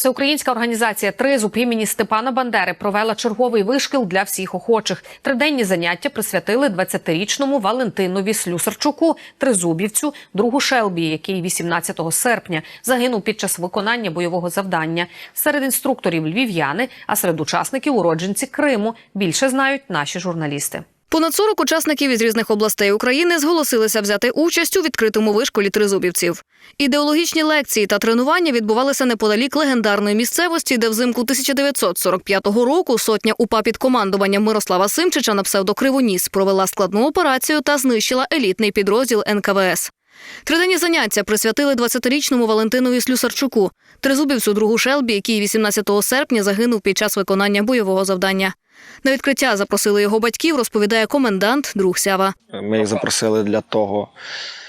Всеукраїнська організація Тризуб імені Степана Бандери провела черговий вишкіл для всіх охочих. Триденні заняття присвятили 20-річному Валентинові Слюсарчуку, тризубівцю, другу Шелбі, який 18 серпня загинув під час виконання бойового завдання. Серед інструкторів львів'яни, а серед учасників уродженці Криму. Більше знають наші журналісти. Понад 40 учасників із різних областей України зголосилися взяти участь у відкритому вишколі тризубівців. Ідеологічні лекції та тренування відбувалися неподалік легендарної місцевості, де взимку 1945 року сотня УПА під командуванням Мирослава Симчича на псевдокривоніс провела складну операцію та знищила елітний підрозділ НКВС. Триденні заняття присвятили 20-річному Валентинові Слюсарчуку, тризубівцю другу Шелбі, який 18 серпня загинув під час виконання бойового завдання. На відкриття запросили його батьків, розповідає комендант друг Сява. Ми їх запросили для того,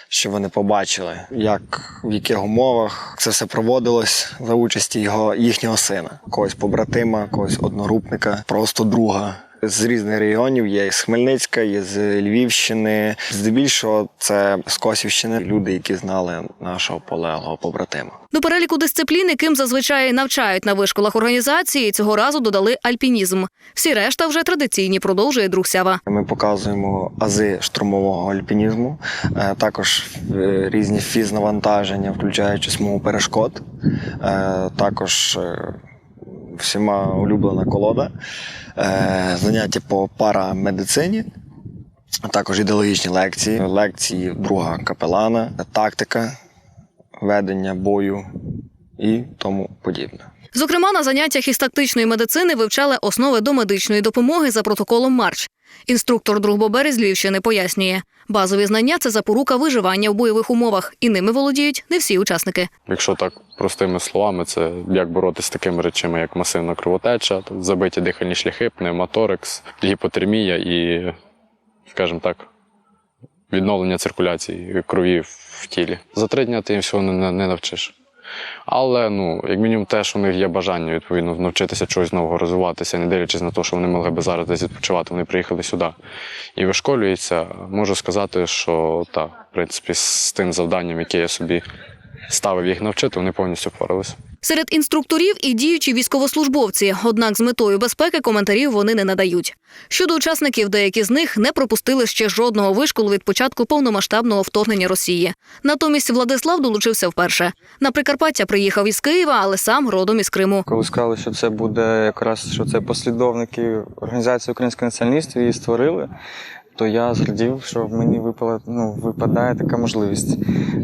щоб вони побачили, як в яких умовах це все проводилось за участі його їхнього сина, когось побратима, когось однорупника, просто друга. З різних регіонів є з Хмельницька, є з Львівщини. Здебільшого це з Косівщини люди, які знали нашого полеглого побратима. До переліку дисциплін, яким зазвичай навчають на вишколах організації, цього разу додали альпінізм. Всі решта вже традиційні, продовжує друг Сява. Ми показуємо ази штурмового альпінізму, е, також е, різні фізнавантаження, включаючи смугу перешкод, е, також всіма улюблена колода, е, заняття по парамедицині, а також ідеологічні лекції, лекції друга капелана, тактика, ведення бою і тому подібне. Зокрема, на заняттях із тактичної медицини вивчали основи до медичної допомоги за протоколом Марч. Інструктор друг Бобер з Львівщини пояснює, базові знання це запорука виживання в бойових умовах, і ними володіють не всі учасники. Якщо так простими словами, це як боротися з такими речами, як масивна кровотеча, забиті дихальні шляхи, пневмоторекс, гіпотермія і, скажімо так, відновлення циркуляції крові в тілі. За три дні ти їм всього не, не навчиш. Але ну, як мінімум, теж у них є бажання відповідно навчитися чогось нового розвиватися, не дивлячись на те, що вони могли би зараз десь відпочивати, вони приїхали сюди і вишколюються. Можу сказати, що так, в принципі, з тим завданням, яке я собі ставив їх навчити, вони повністю впоралися. Серед інструкторів і діючі військовослужбовці, однак з метою безпеки коментарів вони не надають. Щодо учасників, деякі з них не пропустили ще жодного вишколу від початку повномасштабного вторгнення Росії. Натомість Владислав долучився вперше. На Прикарпаття приїхав із Києва, але сам родом із Криму. Коли сказали, що це буде якраз що це послідовники організації українських націоналістів її створили. То я зрадів, що мені випала ну випадає така можливість.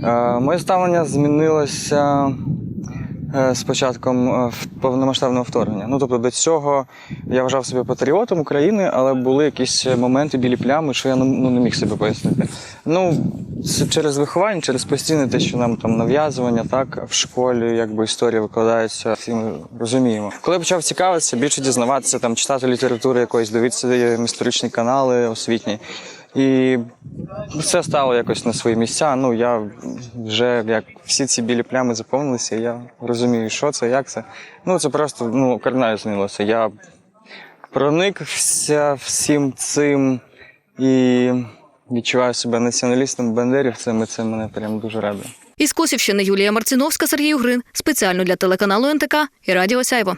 Е, моє ставлення змінилося з початком е, повномасштабного вторгнення. Ну тобто до цього я вважав себе патріотом України, але були якісь моменти білі плями, що я не- ну, не міг себе пояснити. Ну через виховання, через постійне те, що нам там нав'язування, так в школі, якби історія викладається, всі ми розуміємо. Коли я почав цікавитися, більше дізнаватися, там читати літературу якоїсь, дивитися е, історичні канали освітні. І все стало якось на свої місця. Ну я вже як всі ці білі плями заповнилися, я розумію, що це, як це. Ну це просто ну кардинально змінилося. Я проникся всім цим і відчуваю себе націоналістом бандерівцем, і це мене прям дуже радує. Із Косівщини Юлія Марціновська, Сергій Угрин. Спеціально для телеканалу НТК і Радіо Сяйво.